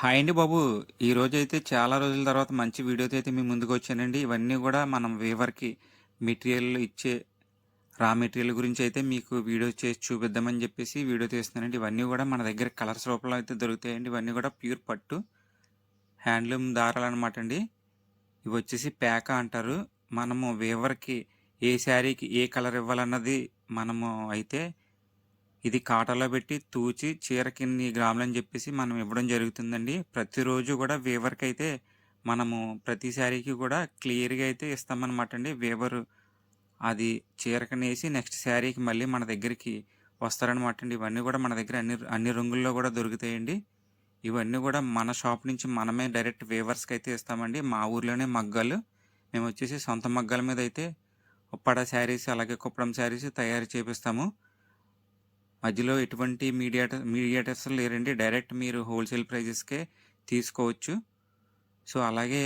Hi అండి బాబు. ఈరోజు అయితే చాలా రోజుల తర్వాత మంచి వీడియోతో అయితే మీ ముందుకు వచ్చానండి. ఇవన్నీ కూడా మనం వేవర్కి మెటీరియల్ ఇచ్చే రా మెటీరియల్ గురించి అయితే మీకు వీడియో చేసి చూపిద్దామని చెప్పేసి వీడియో తీస్తున్నానండి. ఇవన్నీ కూడా మన దగ్గర కలర్స్ రూపంలో అయితే దొరుకుతాయండి. ఇవన్నీ కూడా ప్యూర్ పట్టు హ్యాండ్లూమ్ దారాలు అనమాట అండి. ఇవి వచ్చేసి ప్యాక అంటారు. మనము వేవర్కి ఏ శారీకి ఏ కలర్ ఇవ్వాలన్నది మనము అయితే ఇది కాటాలో పెట్టి తూచి చీరకి ఇన్ని గ్రాములని చెప్పేసి మనం ఇవ్వడం జరుగుతుందండి. ప్రతిరోజు కూడా వేవర్కి అయితే మనము ప్రతి శారీకి కూడా క్లియర్గా అయితే ఇస్తామన్నమాట అండి. వేవరు అది చీరకనేసి నెక్స్ట్ శారీకి మళ్ళీ మన దగ్గరికి వస్తారనమాట అండి. ఇవన్నీ కూడా మన దగ్గర అన్ని అన్ని రంగుల్లో కూడా దొరుకుతాయండి. ఇవన్నీ కూడా మన షాప్ నుంచి మనమే డైరెక్ట్ వేవర్స్కి అయితే ఇస్తామండి. మా ఊర్లోనే మగ్గాలు. మేము వచ్చేసి సొంత మగ్గాల మీద అయితే ఉప్పాడ శారీస్ అలాగే కుప్పడం శారీస్ తయారు చేపిస్తాము. మధ్యలో ఎటువంటి మీడియాటర్ మీడియేటర్స్ లేరండి. డైరెక్ట్ మీరు హోల్సేల్ ప్రైజెస్కే తీసుకోవచ్చు. సో అలాగే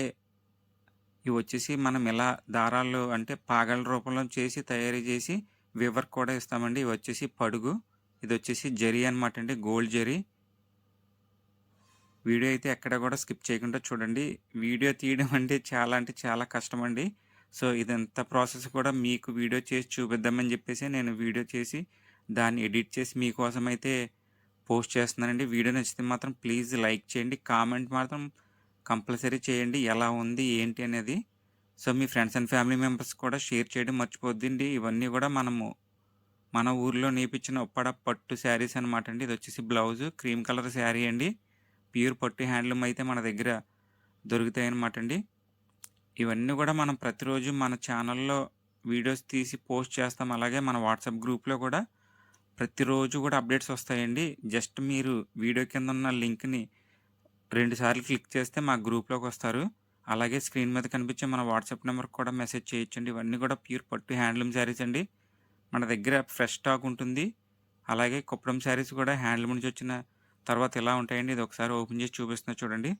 ఇవి వచ్చేసి మనం ఎలా దారాలు అంటే పాగల రూపంలో చేసి తయారు చేసి వివర్ కూడా ఇస్తామండి. ఇవి వచ్చేసి పడుగు. ఇది వచ్చేసి జరీ అనమాట అండి. గోల్డ్ జరీ. వీడియో అయితే ఎక్కడ కూడా స్కిప్ చేయకుండా చూడండి. వీడియో తీయడం అంటే చాలా అంటే చాలా కష్టం అండి సో ఇదంతా ప్రాసెస్ కూడా మీకు వీడియో చేసి చూపిద్దామని చెప్పేసి నేను వీడియో చేసి దాన్ని ఎడిట్ చేసి మీకోసం అయితే పోస్ట్ చేస్తున్నానండి. వీడియో నచ్చితే మాత్రం ప్లీజ్ లైక్ చేయండి. కామెంట్ మాత్రం కంపల్సరీ చేయండి. ఎలా ఉంది ఏంటి అనేది సో మీ ఫ్రెండ్స్ అండ్ ఫ్యామిలీ మెంబర్స్ కూడా షేర్ చేయడం మర్చిపోద్దండి. ఇవన్నీ కూడా మనము మన ఊర్లో నేపించిన ఉప్పడ పట్టు శారీస్ అనమాట అండి. ఇది వచ్చేసి బ్లౌజ్ క్రీమ్ కలర్ శారీ అండి. ప్యూర్ పట్టు హ్యాండ్లూమ్ అయితే మన దగ్గర దొరుకుతాయి అనమాట అండి. ఇవన్నీ కూడా మనం ప్రతిరోజు మన ఛానల్లో వీడియోస్ తీసి పోస్ట్ చేస్తాం. అలాగే మన వాట్సాప్ గ్రూప్లో కూడా ప్రతిరోజు కూడా అప్డేట్స్ వస్తాయండి. జస్ట్ మీరు వీడియో కింద ఉన్న లింక్ని రెండు సార్లు క్లిక్ చేస్తే మా గ్రూప్లోకి వస్తారు. అలాగే స్క్రీన్ మీద కనిపించే మన వాట్సాప్ నెంబర్కి కూడా మెసేజ్ చేయొచ్చండి. ఇవన్నీ కూడా ప్యూర్ పట్టు హ్యాండ్లూమ్ శారీస్ అండి. మన దగ్గర ఫ్రెష్ స్టాక్ ఉంటుంది. అలాగే కుప్పడం శారీస్ కూడా హ్యాండ్లూమ్ నుంచి వచ్చిన తర్వాత ఎలా ఉంటాయండి? ఇది ఒకసారి ఓపెన్ చేసి చూపిస్తున్నా చూడండి.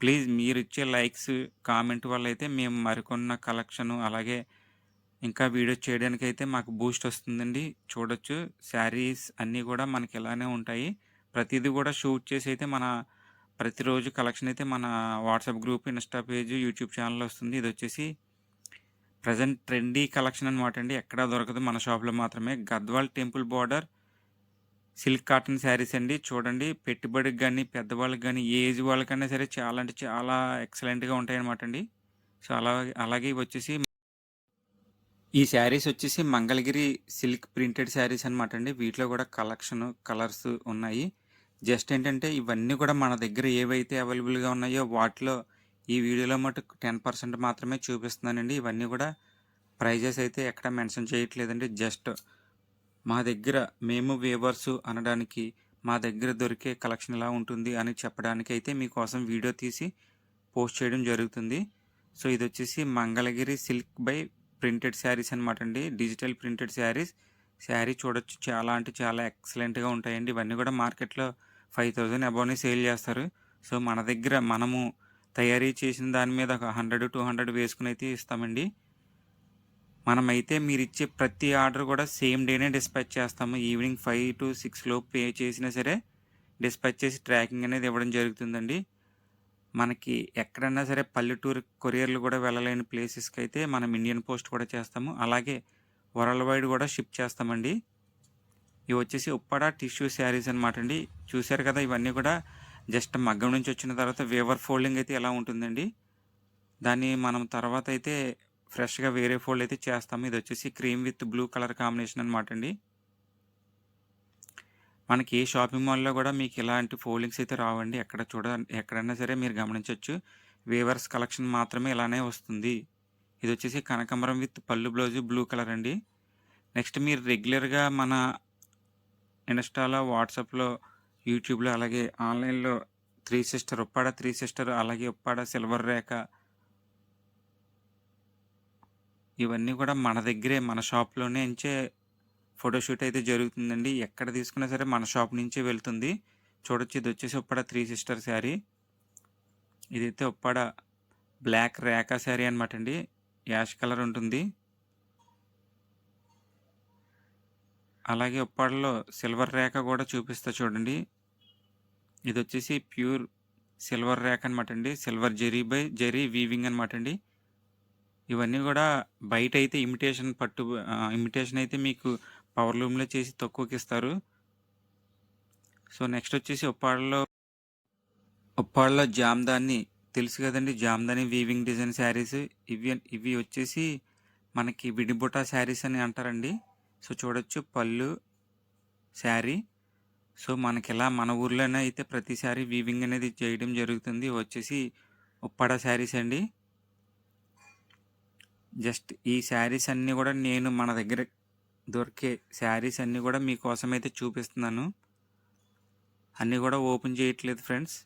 ప్లీజ్ మీరు ఇచ్చే లైక్స్ కామెంట్ వల్ల అయితే మేము మరికొన్న కలెక్షన్ అలాగే ఇంకా వీడియో చేయడానికి అయితే మాకు బూస్ట్ వస్తుందండి. చూడొచ్చు. శారీస్ అన్నీ కూడా మనకి ఇలానే ఉంటాయి. ప్రతిదీ కూడా షూట్ చేసి అయితే మన ప్రతిరోజు కలెక్షన్ అయితే మన WhatsApp group insta page YouTube channel వస్తుంది. ఇది వచ్చేసి ప్రజెంట్ ట్రెండీ కలెక్షన్ అనమాట అండి. ఎక్కడా దొరకదు. మన షాప్లో మాత్రమే. Gadwal temple border silk cotton saris అండి. చూడండి. పెట్టుబడికి కానీ పెద్దవాళ్ళకి కానీ ఏజ్ వాళ్ళకైనా సరే చాలా అంటే చాలా ఎక్సలెంట్గా ఉంటాయి అనమాట అండి. సో అలా అలాగే వచ్చేసి ఈ శారీస్ వచ్చేసి మంగళగిరి సిల్క్ ప్రింటెడ్ శారీస్ అనమాట అండి. వీటిలో కూడా కలెక్షన్ కలర్స్ ఉన్నాయి. జస్ట్ ఏంటంటే ఇవన్నీ కూడా మన దగ్గర ఏవైతే అవైలబుల్గా ఉన్నాయో వాటిలో ఈ వీడియోలో మటుకు టెన్ పర్సెంట్ మాత్రమే చూపిస్తున్నానండి. ఇవన్నీ కూడా ప్రైజెస్ అయితే ఎక్కడ మెన్షన్ చేయట్లేదండి. జస్ట్ మా దగ్గర మేము వేవర్స్ అనడానికి మా దగ్గర దొరికే కలెక్షన్ ఎలా ఉంటుంది అని చెప్పడానికి అయితే మీకోసం వీడియో తీసి పోస్ట్ చేయడం జరుగుతుంది. సో ఇది వచ్చేసి Mangalagiri silk by printed saris అనమాట అండి. Digital printed saris. శారీ చూడొచ్చు. చాలా అంటే చాలా ఎక్సలెంట్గా ఉంటాయండి. ఇవన్నీ కూడా మార్కెట్లో ఫైవ్ థౌజండ్ అబౌవ్ని సేల్ చేస్తారు. సో మన దగ్గర మనము తయారీ చేసిన దాని మీద ఒక హండ్రెడ్ టూ హండ్రెడ్ వేసుకుని అయితే ఇస్తామండి. మనమైతే మీరు ఇచ్చే ప్రతి ఆర్డర్ కూడా సేమ్ డేనే డిస్పాచ్ చేస్తాము. ఈవినింగ్ ఫైవ్ టు సిక్స్లో పే చేసినా సరే డిస్పాచ్ చేసి ట్రాకింగ్ అనేది ఇవ్వడం జరుగుతుందండి. మనకి ఎక్కడైనా సరే పల్లెటూరు కొరియర్లు కూడా వెళ్ళలేని ప్లేసెస్కి అయితే మనం ఇండియన్ పోస్ట్ కూడా చేస్తాము. అలాగే వరల్డ్ వైడ్ కూడా షిప్ చేస్తామండి. ఇవి వచ్చేసి ఉప్పాడ టిష్యూ శారీస్ అనమాట అండి. చూశారు కదా ఇవన్నీ కూడా జస్ట్ మగ్గం నుంచి వచ్చిన తర్వాత వేవర్ ఫోల్డింగ్ అయితే ఎలా ఉంటుందండి? దాన్ని మనం తర్వాత అయితే ఫ్రెష్గా వేరే ఫోల్డ్ అయితే చేస్తాము. ఇది వచ్చేసి cream with blue colour combination అనమాట అండి. మనకి ఏ షాపింగ్ మాల్లో కూడా మీకు ఇలాంటి ఫోల్డింగ్స్ అయితే రావండి. ఎక్కడ చూడ ఎక్కడైనా సరే మీరు గమనించవచ్చు వేవర్స్ కలెక్షన్ మాత్రమే ఇలానే వస్తుంది. ఇది వచ్చేసి కనకాంబరం with pallu blouse blue colour అండి. నెక్స్ట్ మీరు రెగ్యులర్గా మన ఇన్స్టాలో వాట్సాప్లో యూట్యూబ్లో అలాగే ఆన్లైన్లో three sister Uppada three sister అలాగే ఉప్పాడ సిల్వర్ రేఖ ఇవన్నీ కూడా మన దగ్గరే మన షాప్లోనే నుంచే ఫోటోషూట్ అయితే జరుగుతుందండి. ఎక్కడ తీసుకున్నా సరే మన షాప్ నుంచే వెళ్తుంది. చూడొచ్చు ఇది వచ్చేసి ఉప్పాడ త్రీ సిస్టర్ శారీ. ఇదైతే ఉప్పాడ బ్లాక్ రేఖా శారీ అనమాట అండి. యాష్ కలర్ ఉంటుంది. అలాగే ఉప్పాడలో సిల్వర్ రేఖ కూడా చూపిస్తా చూడండి. ఇది వచ్చేసి ప్యూర్ సిల్వర్ ర్యాక్ అనమాట అండి. Silver zari by zari weaving అనమాట అండి. ఇవన్నీ కూడా బయట అయితే ఇమిటేషన్ పట్టు ఇమిటేషన్ అయితే మీకు పవర్ లూమ్‌లో చేసి తక్కువకిస్తారు. సో, నెక్స్ట్ వచ్చేసి ఉప్పాడలో ఉప్పాడలో జామ్దాన్ని తెలుసు కదండి జామ్దాని వీవింగ్ డిజైన్ శారీస్. ఇవి ఇవి వచ్చేసి మనకి విడిబుటా శారీస్ అని అంటారండి. సో, చూడొచ్చు పళ్ళు, శారీ. సో, మనకి ఇలా మన ఊర్లోనే అయితే ప్రతిసారి వీవింగ్ అనేది చేయడం జరుగుతుంది. వచ్చేసి ఉప్పాడ శారీస్ అండి. జస్ట్ ఈ శారీస్ అన్నీ కూడా నేను మన దగ్గర దొరికే శారీస్ అన్నీ కూడా మీకోసం అయితే చూపిస్తున్నాను. అన్నీ కూడా ఓపెన్ చేయట్లేదు ఫ్రెండ్స్.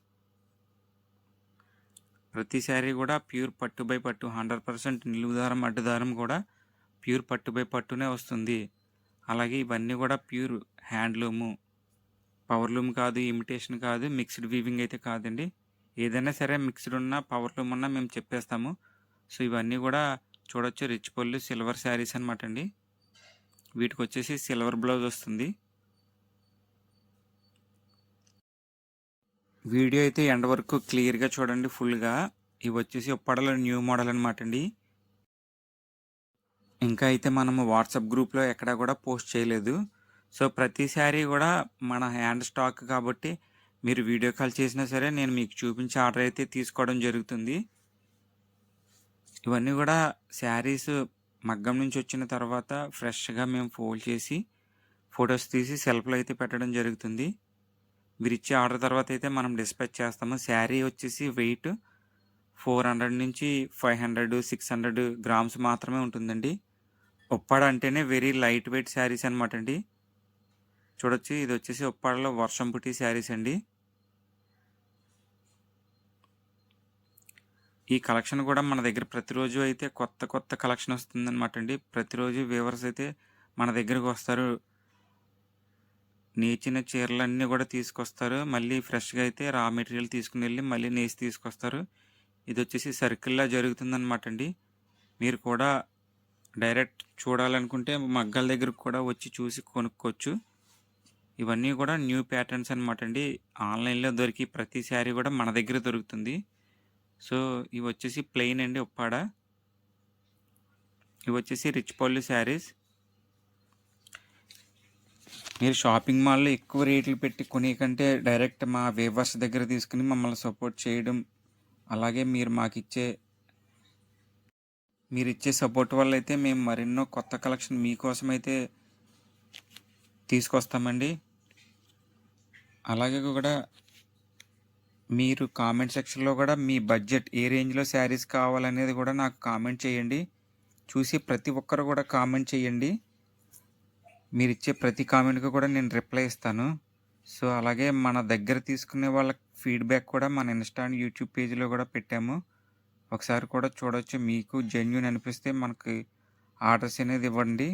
ప్రతి శారీ కూడా ప్యూర్ పట్టు బై పట్టు 100% నిలువు దారం, అడ్డు దారం ప్యూర్ పట్టు బై పట్టునే వస్తుంది. అలాగే ఇవన్నీ కూడా ప్యూర్ హ్యాండ్లూము. పవర్లూమ్ కాదు, ఇమిటేషన్ కాదు, మిక్స్డ్ వీవింగ్ అయితే కాదండి. ఏదైనా సరే మిక్స్డ్ ఉన్నా, పవర్లూమ్ ఉన్నా మేము చెప్పేస్తాము. సో, ఇవన్నీ కూడా చూడొచ్చు రిచ్ పళ్ళు సిల్వర్ శారీస్ అనమాట అండి. వీటికి వచ్చేసి సిల్వర్ బ్లౌజ్ వస్తుంది. వీడియో అయితే ఎండ వరకు క్లియర్‌గా చూడండి ఫుల్‌గా. ఇవి వచ్చేసి ఒప్పడలో న్యూ మోడల్ అనమాట అండి. ఇంకా అయితే మనము వాట్సాప్ గ్రూప్‌లో ఎక్కడా కూడా పోస్ట్ చేయలేదు. సో, ప్రతి కూడా మన హ్యాండ్ స్టాక్ కాబట్టి మీరు వీడియో కాల్ చేసినా సరే నేను మీకు చూపించి ఆర్డర్ అయితే తీసుకోవడం జరుగుతుంది. ఇవన్నీ కూడా శారీస్ మగ్గం నుంచి వచ్చిన తర్వాత ఫ్రెష్‌గా మేము ఫోల్డ్ చేసి, ఫొటోస్ తీసి సెల్ఫ్‌లో అయితే పెట్టడం జరుగుతుంది. మీరిచ్చే ఆర్డర్ తర్వాత అయితే మనం డిస్పాచ్ చేస్తాము. శారీ వచ్చేసి వెయిట్ 400 నుంచి 500, 600 గ్రామ్స్ మాత్రమే ఉంటుందండి. ఉప్పాడ అంటేనే వెరీ లైట్ వెయిట్ శారీస్ అనమాట అండి. చూడొచ్చు ఇది వచ్చేసి ఉప్పాడలో వర్షం పుట్టి శారీస్ అండి. ఈ కలెక్షన్ కూడా మన దగ్గర ప్రతిరోజు అయితే కొత్త కొత్త కలెక్షన్ వస్తుందనమాట అండి. ప్రతిరోజు వ్యూవర్స్ అయితే మన దగ్గరకు వస్తారు నేచిన చీరలన్నీ కూడా తీసుకొస్తారు. మళ్ళీ ఫ్రెష్‌గా అయితే రా మెటీరియల్ తీసుకుని వెళ్ళి మళ్ళీ నేసి తీసుకొస్తారు. ఇది వచ్చేసి సర్కిల్‌లా జరుగుతుందనమాట అండి. మీరు కూడా డైరెక్ట్ చూడాలనుకుంటే మగ్గాల దగ్గరకు కూడా వచ్చి చూసి కొనుక్కోవచ్చు. ఇవన్నీ కూడా న్యూ ప్యాటర్న్స్ అనమాట అండి. ఆన్‌లైన్‌లో దొరికి ప్రతి శారీ కూడా మన దగ్గర దొరుకుతుంది. సో, ఇవి వచ్చేసి ప్లెయిన్ అండి ఉప్పాడ. ఇవొచ్చేసి రిచ్ పళ్ళు శారీస్. మీరు షాపింగ్ మాల్‌లో ఎక్కువ రేట్లు పెట్టి కొనే కంటే డైరెక్ట్ మా వేవర్స్ దగ్గర తీసుకుని మమ్మల్ని సపోర్ట్ చేయడం, అలాగే మీరు మాకు ఇచ్చే మీరిచ్చే సపోర్ట్ వల్ల అయితే మేము మరెన్నో కొత్త కలెక్షన్ మీకోసం అయితే తీసుకొస్తామండి. అలాగే కూడా మీరు కామెంట్ సెక్షన్‌లో కూడా మీ బడ్జెట్ ఏ రేంజ్‌లో శారీస్ కావాలనేది కూడా నాకు కామెంట్ చేయండి. చూసి ప్రతి ఒక్కరు కూడా కామెంట్ చేయండి. మీరిచ్చే ప్రతి కామెంట్‌కి కూడా నేను రిప్లై ఇస్తాను. సో, అలాగే మన దగ్గర తీసుకునే వాళ్ళ ఫీడ్‌బ్యాక్ కూడా మన ఇన్‌స్టా అండ్ యూట్యూబ్ పేజ్‌లో కూడా పెట్టాము. ఒకసారి కూడా చూడవచ్చు మీకు జెన్యున్ అనిపిస్తే మనకి ఆర్డర్స్ అనేది ఇవ్వండి.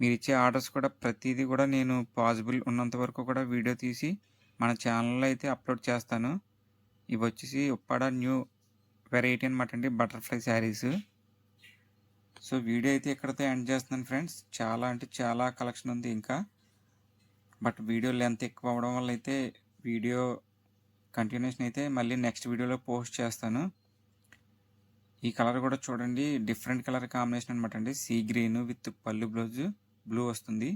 మీరిచ్చే ఆర్డర్స్ కూడా ప్రతిదీ కూడా నేను పాసిబుల్ ఉన్నంత వరకు కూడా వీడియో తీసి మన ఛానల్‌లో అయితే అప్లోడ్ చేస్తాను. ఇవి వచ్చేసి ఉప్పాడ న్యూ వెరైటీ అనమాట అండి బటర్‌ఫ్లై శారీస్. సో, వీడియో అయితే ఇక్కడితో ఎండ్ చేస్తున్నాను ఫ్రెండ్స్. చాలా అంటే చాలా కలెక్షన్ ఉంది ఇంకా. బట్ వీడియో లెంత్ ఎక్కువ అవ్వడం వల్ల అయితే వీడియో కంటిన్యూషన్ అయితే మళ్ళీ నెక్స్ట్ వీడియోలో పోస్ట్ చేస్తాను. ఈ కలర్ కూడా చూడండి డిఫరెంట్ కలర్ కాంబినేషన్ అనమాట అండి. Sea green with pallu blouse blue వస్తుంది.